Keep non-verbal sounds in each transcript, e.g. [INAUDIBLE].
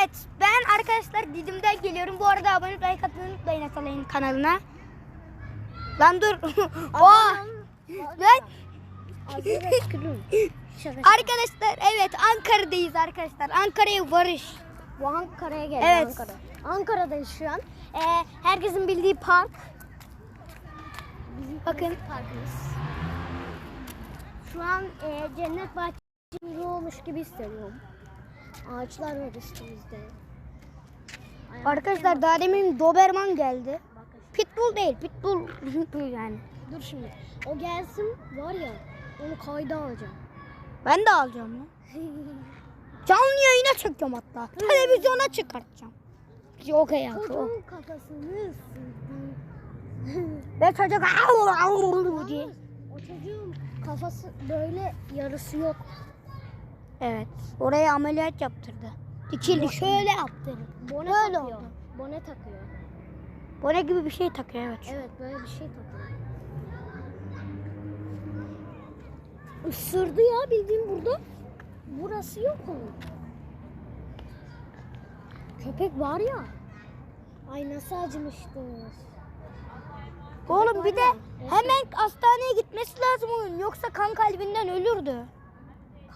Evet ben arkadaşlar Didim'den geliyorum. Bu arada abone olup like atmayı unutmayın Atalay'ın kanalına. Lan dur. [LAUGHS] Oha. Lan. Arkadaşlar evet Ankara'dayız arkadaşlar. Ankara'ya varış. Bu Ankara'ya geldi Evet. Ankara. Ankara'dayız şu an. Ee, herkesin bildiği park. Bizim Bakın. parkımız. Şu an e, cennet bahçesi olmuş gibi hissediyorum. Ağaçlar var üstümüzde. Arkadaşlar daha demin Doberman geldi. Pitbull değil Pitbull. Pitbull yani. Dur şimdi. O gelsin var ya onu kayda alacağım. Ben de alacağım lan. Canlı yayına çekiyorum hatta. Televizyona çıkartacağım. Yok ya. Çocuğun kafasını. Ve çocuk diye. O çocuğun kafası böyle yarısı yok. Evet. Oraya ameliyat yaptırdı. Dikildi şöyle yaptırdı. Bone Böyle takıyor. oldu. Bone takıyor. Bone gibi bir şey takıyor evet. Evet böyle bir şey takıyor. Isırdı ya bildiğin burada. Burası yok onun. Köpek var ya. Ay nasıl acımıştır. Oğlum bir de hemen hastaneye gitmesi lazım onun. Yoksa kan kalbinden ölürdü.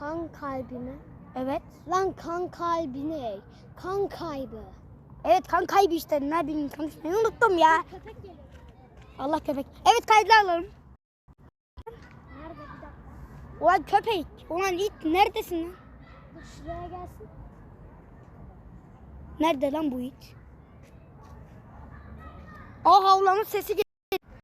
Kan kalbine. Evet. Lan kan kalbine. Kan kaybı. Evet kan kaybı işte. Ne bileyim konuşmayı unuttum ya. Köpek geliyor. Allah köpek. Evet kaydılar alalım. Nerede bir dakika. Ulan köpek. Ulan it neredesin lan? Dur şuraya gelsin. Nerede lan bu it? Aa havlama sesi geliyor.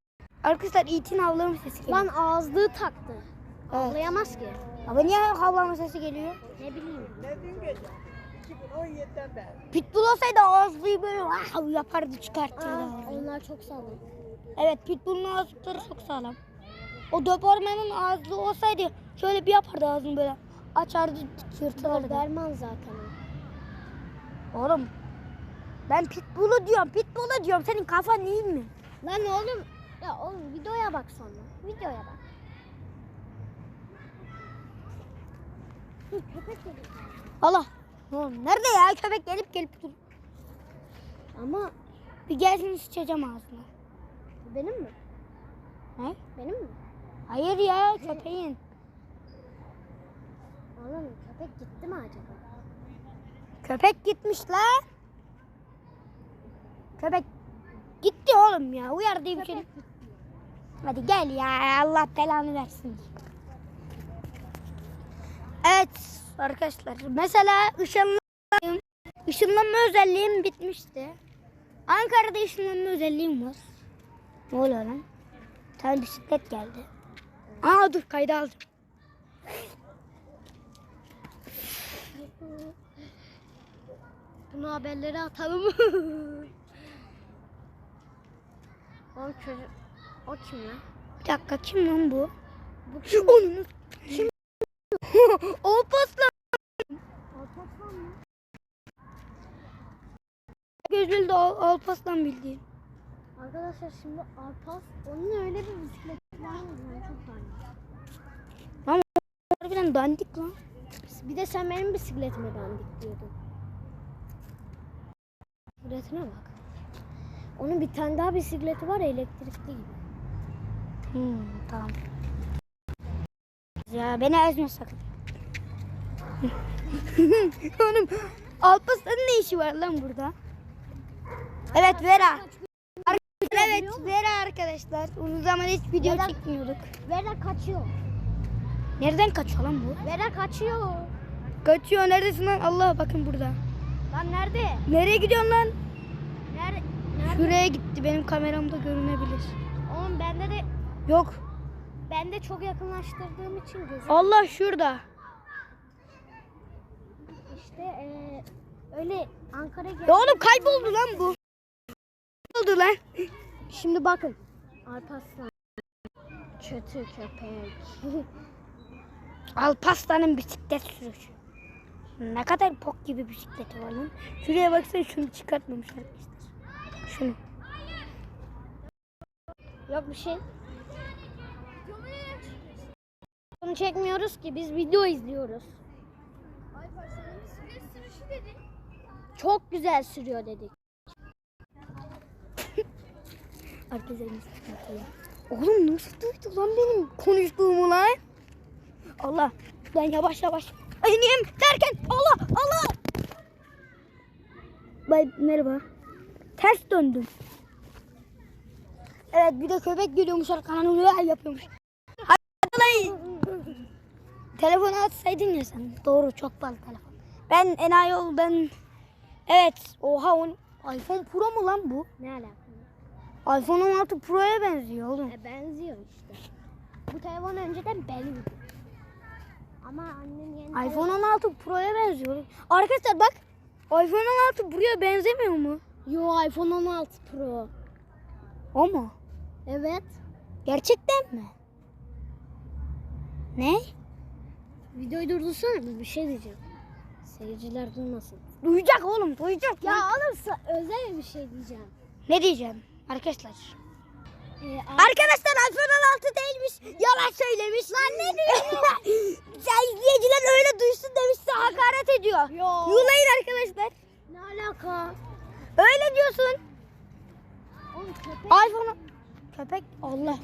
Arkadaşlar itin havlama sesi geliyor. Lan ağızlığı taktı. Evet. Ağlayamaz ki. Ama niye havlama sesi geliyor? Ne bileyim. Ne dün gece? 2017'den beri. Pitbull olsaydı ağızlıyı böyle ah yapardı çıkartırdı. Aa, ağzını. onlar çok sağlam. Evet Pitbull'un ağızları çok sağlam. O Doberman'ın ağızlı olsaydı şöyle bir yapardı ağzını böyle. Açardı yırtılırdı. Doberman zaten. Oğlum ben Pitbull'u diyorum Pitbull'u diyorum senin kafan iyi mi? Lan oğlum. Ya oğlum videoya bak sonra. Videoya bak. Köpek. Allah. Oğlum nerede ya köpek gelip gelip dur. Ama Bir gelsin sıçacağım ağzına. benim mi? Ne? Benim mi? Hayır ya köpeğin. Oğlum köpek gitti mi acaba? Köpek gitmiş lan. Köpek gitti oğlum ya. Uyar diye bir şey. Köpek gitti. Hadi gel ya Allah belanı versin. Evet arkadaşlar mesela ışınlanma, ışınlanma özelliğim bitmişti. Ankara'da ışınlanma özelliğim var. Ne oluyor lan? Bir tane bisiklet geldi. Aa dur kayda aldım. Bunu haberlere atalım. [LAUGHS] Oğlum çocuk. O kim lan? Bir dakika kim lan bu? Bu kim? Onun kim? Alpaslan. Alparslan mı? Gözlü de Al- Alpaslan bildiğin. Arkadaşlar şimdi Alpas onun öyle bir bisikleti var mı? Ben çok tanıyorum. Harbiden dandik lan. Bir de sen benim bisikletime dandik diyordun. Bisikletine bak. Onun bir tane daha bisikleti var elektrikli gibi. Hmm, tamam. Ya beni ezme sakın. [LAUGHS] Oğlum Alparslan'ın ne işi var lan burada? Evet Vera. Evet Vera arkadaşlar. Uzun zaman hiç video Vera- çekmiyorduk. Vera kaçıyor. Nereden kaçıyor lan bu? Vera kaçıyor. Kaçıyor neredesin lan? Allah bakın burada. Lan nerede? Nereye gidiyorsun lan? Nerede? Nerede? Şuraya gitti. Benim kameramda görünebilir. Oğlum bende de Yok. ben de çok yakınlaştırdığım için gözüm. Allah şurada. İşte eee, öyle Ankara'ya gel. Ya oğlum kayboldu lan bu. Kayboldu lan. Şimdi bakın. Alparslan. Kötü köpek. [LAUGHS] Alparslan'ın bisiklet sürüşü. Ne kadar pok gibi bisikleti var lan. Şuraya baksana şunu çıkartmamış arkadaşlar. Şunu. Yok bir şey. Bunu çekmiyoruz ki biz video izliyoruz. Çok güzel sürüyor dedik. [LAUGHS] Sıkıntılı. Oğlum nasıl duydu lan benim konuştuğumu lan? Allah. Ben yavaş yavaş. İneyim derken Allah Allah. Bay merhaba. Ters döndüm. Evet bir de köpek geliyormuş arkadan yapıyormuş. Hadi lan. Telefonu atsaydın ya sen. Doğru çok pahalı telefon. Ben enayi ben. Evet. Oha on... iPhone Pro mu lan bu? Ne alaka? iPhone 16 Pro'ya benziyor oğlum. E, benziyor işte. Bu telefon önceden beliydi. Ama annem yeni iPhone 16 Pro'ya benziyor. Arkadaşlar bak. iPhone 16 Pro'ya benzemiyor mu? Yo iPhone 16 Pro. O mu? Evet. Gerçekten mi? Ne? Videoyu durdursana bir şey diyeceğim. Seyirciler duymasın. Duyacak oğlum duyacak. Ya alırsa özel bir şey diyeceğim. Ne diyeceğim arkadaşlar? Ee, Arkadaşlar iPhone 16 değilmiş. Yalan söylemiş. Lan ne diyor? [LAUGHS] ya izleyiciler öyle duysun demiş size hakaret ediyor. Yo. Yulayın arkadaşlar. Ne alaka? Öyle diyorsun. Oğlum köpek iPhone köpek Allah.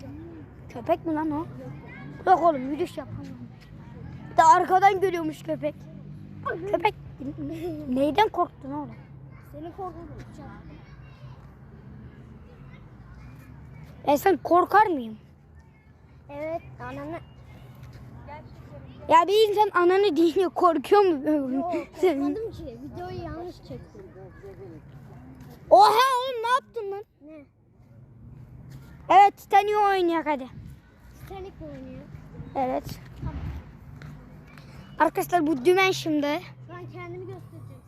Köpek mi lan o? Yok oğlum yürüyüş yapamam. Bir de arkadan görüyormuş köpek. Köpek neyden korktun oğlum? seni korkutacak. Ben sen korkar mıyım? Evet ananı. Ya bir insan ananı deyince korkuyor mu? Yo [LAUGHS] korkmadım ki. Videoyu yanlış çektim. Oha oğlum ne yaptın lan? Ne? Evet Titanic oynayak hadi. Titanic oynuyor. Evet. Arkadaşlar bu dümen şimdi. Ben kendimi göstereceğim?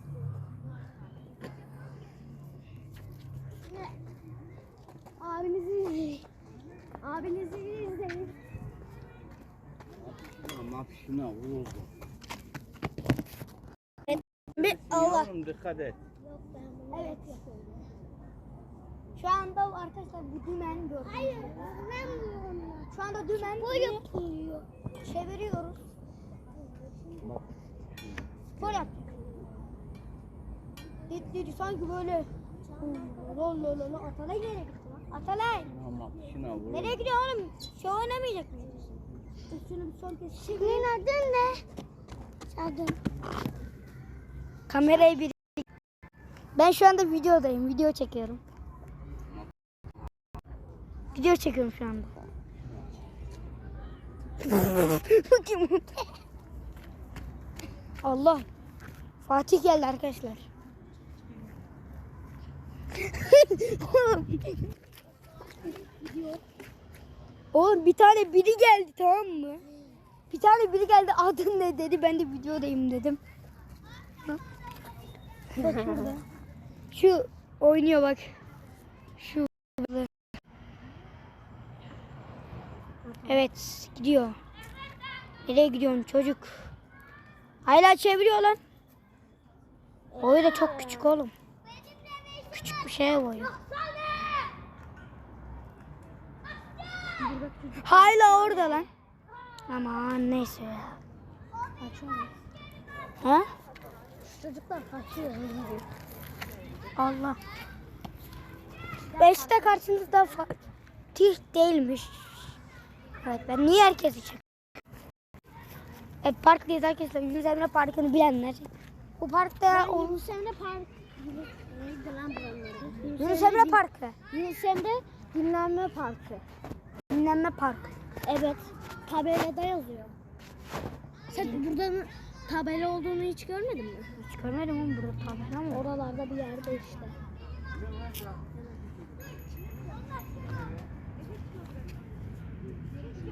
Abinizi izleyin. Abinizi izleyin. Ama şuna vuruldu. Bir Allah. Dikkat et. Evet. Şu anda arkadaşlar bu dümen gördüğünüz Hayır ben. Şu anda dümen Bu yapılıyor. çeviriyoruz. Yaptık. Dit dit sanki böyle. Lol lol lol. Atalay nereye gitti lan? Atalay. Ama şuna. Nereye gidiyor oğlum? Şey oynamayacak? Şunu bir son kez. Senin adın ne? Adın. Kamerayı bir... Ben şu anda videodayım. Video çekiyorum. Video çekiyorum şu anda. [LAUGHS] Bu kim? Allah. Fatih geldi arkadaşlar. Oğlum. Bir tane biri geldi tamam mı? Bir tane biri geldi adın ne dedi ben de videodayım dedim. Bak şurada. Şu oynuyor bak. Şu. Evet gidiyor. Nereye gidiyorsun çocuk? Hala çeviriyor lan. Boyu da çok küçük oğlum. Küçük bir şeye boyu. Hala orada lan. Aman neyse ya. Ha? Çocuklar kaçıyor. Allah. Beşte karşınızda Fatih değilmiş. Evet ben niye herkesi çek? Evet parktayız arkadaşlar. Yunus Emre Parkı'nı bilenler. Bu parkta Ben o, Yunus Emre Park. Neydi lan? Yunus Emre Parkı. Yunus Emre Dinlenme Parkı. Dinlenme Parkı. Evet. Tabelada yazıyor. Sen buradan tabela olduğunu hiç görmedin mi? Hiç görmedim oğlum burada tabela mı? Oralarda bir yerde işte.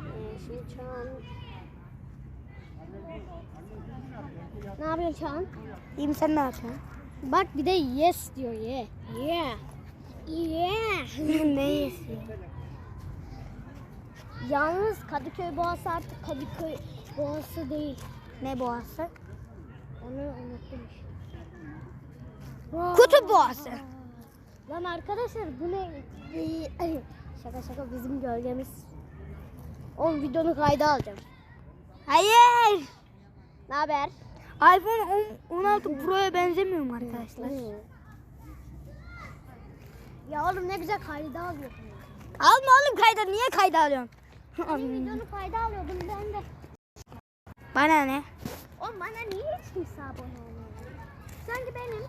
Ee, şimdi. Ne yapıyorsun Çağan? İyi mi sen ne yapıyorsun? Bak bir de yes diyor ye. Yeah. Yeah. [LAUGHS] ne yiyorsun? Yalnız Kadıköy Boğası artık Kadıköy Boğası değil. Ne boğası? Onu unuttum işte. Kutup boğası. Lan arkadaşlar bu ne? Şaka şaka bizim gölgemiz. Oğlum videonu kayda alacağım. Hayır. Ne haber? iPhone 10 16 Pro'ya benzemiyorum arkadaşlar. Ya oğlum ne güzel kayda alıyordun. ya. Alma oğlum kayda. Niye kayda alıyorsun? [LAUGHS] Senin videonu kayda alıyordum ben de. Bana ne? Oğlum bana niye hiç kimse abone olmuyor? Sanki benim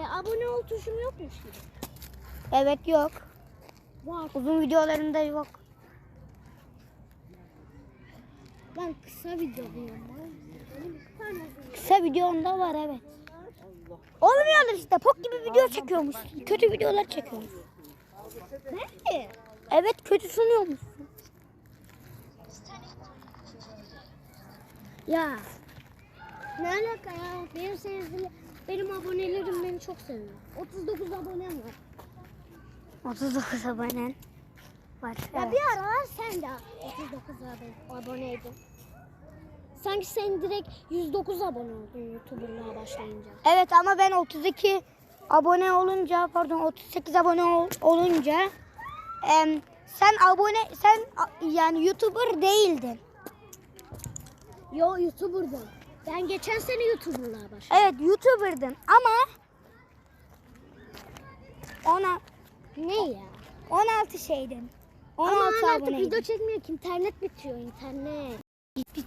e, abone ol tuşum yokmuş gibi. Evet yok. Var. Uzun videolarında yok. Ben kısa video diyorum. Tane video. Kısa videonda var evet. Olmuyorlar işte. Pok gibi video çekiyormuş. Kötü videolar çekiyormuş. Nerede? Evet kötü sunuyormuş. Ya. Ne alaka ya? Benim seyircilerim, benim abonelerim beni çok seviyor. 39 abonem var. 39 abonen var. Ya Evet. bir aralar sen de 39 abone, aboneydin. Sanki sen direkt 109 abone oldun YouTuber'lığa başlayınca. Evet ama ben 32 abone olunca pardon 38 abone ol- olunca em, sen abone sen yani YouTuber değildin. Yo YouTuber'dım. Ben geçen sene YouTuber'lığa başladım. Evet YouTuber'dın ama ona Ne ya? 16 şeydin. 16 Ama artık aboneydin. video çekmiyor ki internet bitiyor internet. [LAUGHS]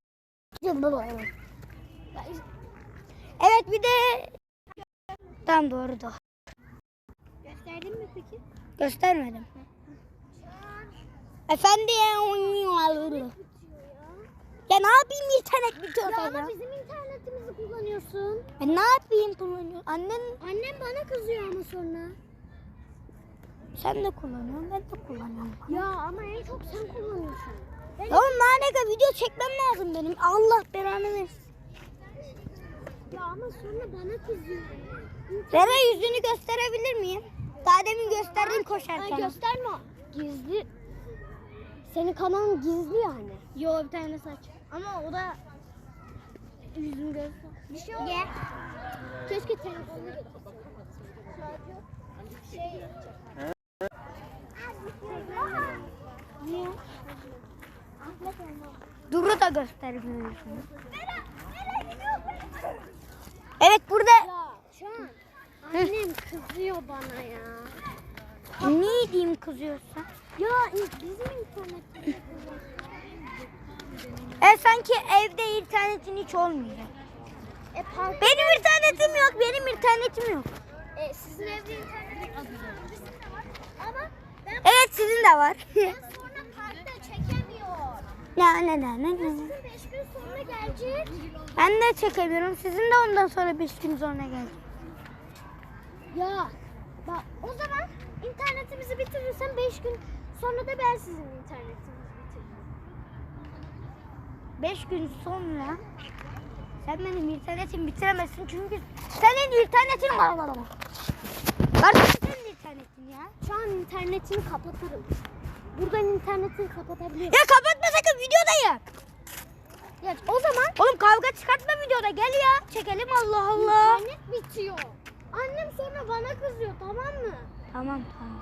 Evet bir de tam doğru da Gösterdin mi peki? göstermedim. Efendi ya Ya ne yapayım internet bitiyor Ya ama bizim internetimizi kullanıyorsun. E ne yapayım kullanıyor? Annen Annem bana kızıyor ama sonra. Sen de kullanıyorsun ben de kullanıyorum. Ya ama en çok sen kullanıyorsun. Ben Oğlum ne video çekmem lazım benim. Allah belanı versin. Ya ama sonra bana kızıyor. Vera yüzünü gösterebilir miyim? Daha demin gösterdim Ay koşarken. gösterme. Gizli. Senin kanalın gizli yani. Yo bir tane saç. Ama o da yüzüm göster. Bir şey olmaz. Keşke telefonunu Şey. Duru da yüzünü. Evet burada Ya şu an annem kızıyor bana ya. ne diyeyim kızıyorsa. Ya bizim internet. E sanki evde internetin hiç olmayacak. E. Benim internetim yok. Benim internetim yok. E, sizin evde internet var. Ama ben Evet sizin de var. sonra parkta çekemiyor. ne ne ne ne ne. Sizin 5 gün sonra gelecek. Ben de çekemiyorum. Sizin de ondan sonra 5 gün sonra gelecek. Ya bak o zaman internetimizi bitirirsen 5 gün sonra da ben sizin internetinizi bitiririm. 5 gün sonra sen benim internetimi bitiremezsin çünkü senin internetin var. Var senin internetin ya. Şu an internetini kapatırım. Buradan internetini kapatabilirim. Ya kapatma sakın videodayım. Ya o zaman Oğlum kavga çıkartma videoda gel ya. Çekelim Allah Allah. internet bitiyor. Annem sonra bana kızıyor tamam mı? Tamam tamam.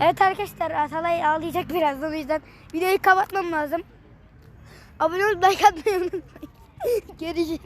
Evet arkadaşlar Atalay ağlayacak birazdan o yüzden videoyu kapatmam lazım. Abone olup like atmayı unutmayın. [LAUGHS] Görüşürüz.